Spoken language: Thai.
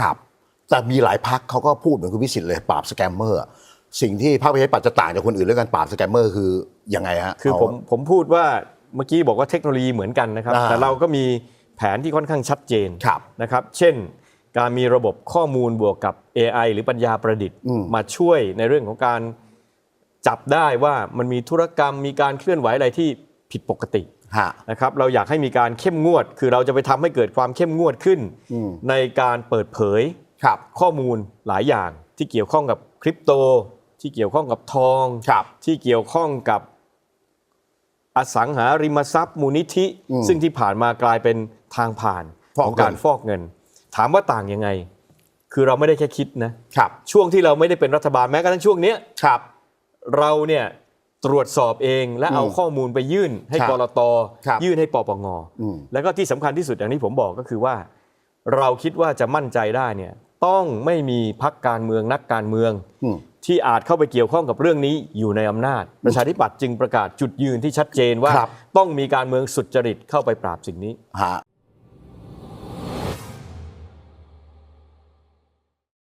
ครับแต่มีหลายพักเขาก็พูดเหมือนคุณวิสิทธิ์เลยปราบสแกมเมอร์อะสิ่งที่พรรคประชาธิปัตย์จะต่างจากคนอื่นเรื่องการปราบสแกมเมอร์คือยังไงฮะคือเาผมผมพูดว่าเมื่อกี้บอกว่าเทคโนโลยีเหมือนกันนะครับอ่าแต่เราก็มีแผนที่ค่อนข้างชัดเจนครับนะครับ เช่น การมีระบบข้อมูลบวกกับ AI หรือปัญญาประดิษฐ์อืมมาช่วยในเรื่องของการจับได้ว่ามันมีธุรกรรมมีการเคลื่อนไหวอะไรที่ผิดปกติฮะ นะครับเราอยากให้มีการเข้มงวด คือเราจะไปทำให้เกิดความเข้มงวดขึ้นอืมในการเปิดเผยครับข้อมูลหลายอย่างที่เกี่ยวข้องกับคริปโต ที่เกี่ยวข้องกับทองครับที่เกี่ยวข้องกับอสังหาริมทรัพย์มูลนิธิอืมซึ่งที่ผ่านมากลายเป็นทางผ่านฟอกของการเงินฟอกเงิน ถามว่าต่างยังไง คือเราไม่ได้แค่คิดนะครับช่วงที่เราไม่ได้เป็นรัฐบาลแม้กระทั่งช่วงเนี้ยครับ เราเนี่ย ตรวจสอบเองและเอาอืมข้อมูลไปยื่นให้ครับกรตครับยื่นให้ปปงอืม แล้วก็ที่สำคัญที่สุดอย่างที่ผมบอกก็คือว่า เราคิดว่าจะมั่นใจได้เนี่ยต้องไม่มีพักการเมืองนักการเมือง อืม ที่อาจเข้าไปเกี่ยวข้องกับเรื่องนี้อยู่ในอำนาจ ประชาธิปัตย์จึงประกาศจุดยืนที่ชัดเจนว่า ครับ ต้องมีการเมืองสุจริตเข้าไปปราบสิ่งนี้ ฮะ